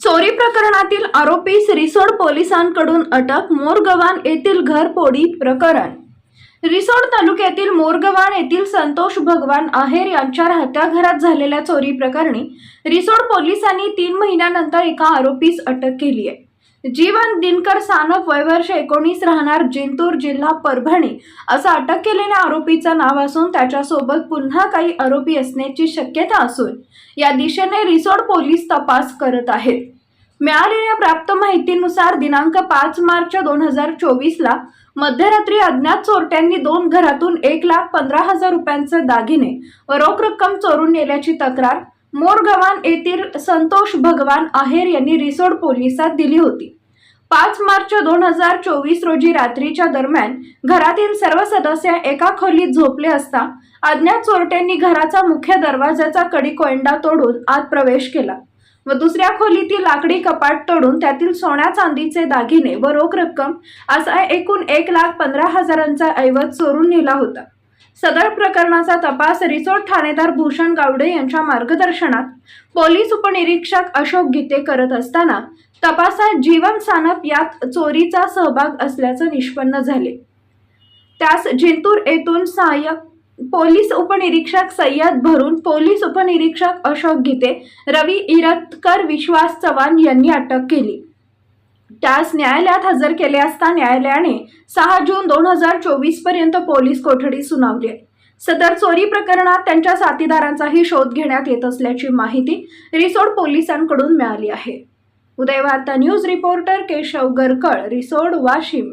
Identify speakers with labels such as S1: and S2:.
S1: चोरी प्रकरणातील आरोपीस रिसोड पोलिसांकडून अटक मोरगव्हाण येथील घरपोडी प्रकरण. रिसोड तालुक्यातील मोरगव्हाण येथील संतोष भगवान आहेर यांच्या राहत्या घरात झालेल्या चोरी प्रकरणी रिसोड पोलिसांनी तीन महिन्यानंतर एका आरोपीस अटक केली आहे जीवन दिनकर सानप वयवर्ष एकोणीस राहणार जिंतूर जिल्हा परभणी. असं अटक केलेल्या आरोपीचं नाव असून त्याच्यासोबत पुन्हा काही आरोपी असण्याची शक्यता असून या दिशेने रिसोड पोलीस तपास करत आहेत. मिळालेल्या प्राप्त माहितीनुसार दिनांक पाच मार्च दोन हजार चोवीसला मध्यरात्री अज्ञात चोरट्यांनी दोन घरातून एक लाख पंधरा हजार रुपयांचे दागिने व रोख रक्कम चोरून नेल्याची तक्रार मोरगव्हाण येथील संतोष भगवान आहेर यांनी रिसोड पोलिसात दिली होती. पाच मार्च दोन हजार चोवीस रोजी रात्रीच्या दरम्यान घरातील सर्व सदस्य एका खोलीत झोपले असता अज्ञात चोरट्यांनी घराचा मुख्य दरवाजाचा कडी कोयंडा तोडून आत प्रवेश केला व दुसऱ्या खोलीतील लाकडी कपाट तोडून त्यातील सोन्या चांदीचे दागिने व रोख रक्कम असा एकूण एक लाख पंधरा हजारांचा ऐवज चोरून नेला होता. सदर प्रकरणाचा तपास रिसोर्ट ठाणेदार भूषण गावडे यांच्या मार्गदर्शनात पोलीस उपनिरीक्षक अशोक गीते करत असताना तपासात जीवन सानप यात चोरीचा सहभाग असल्याचं निष्पन्न झाले. त्यास जिंतूर येथून सहाय्यक पोलीस उपनिरीक्षक सय्यद भरून पोलीस उपनिरीक्षक अशोक गीते रवी इरतकर विश्वास चव्हाण यांनी अटक केली. त्यास न्यायालयात हजर केले असता न्यायालयाने सहा जून दोन हजार चोवीसपर्यंत पोलीस कोठडी सुनावली आहे. सदर चोरी प्रकरणात त्यांच्या साथीदारांचाही शोध घेण्यात येत असल्याची माहिती रिसोड पोलिसांकडून मिळाली आहे. Udayvarta news reporter Keshav Garkal Risod Washim.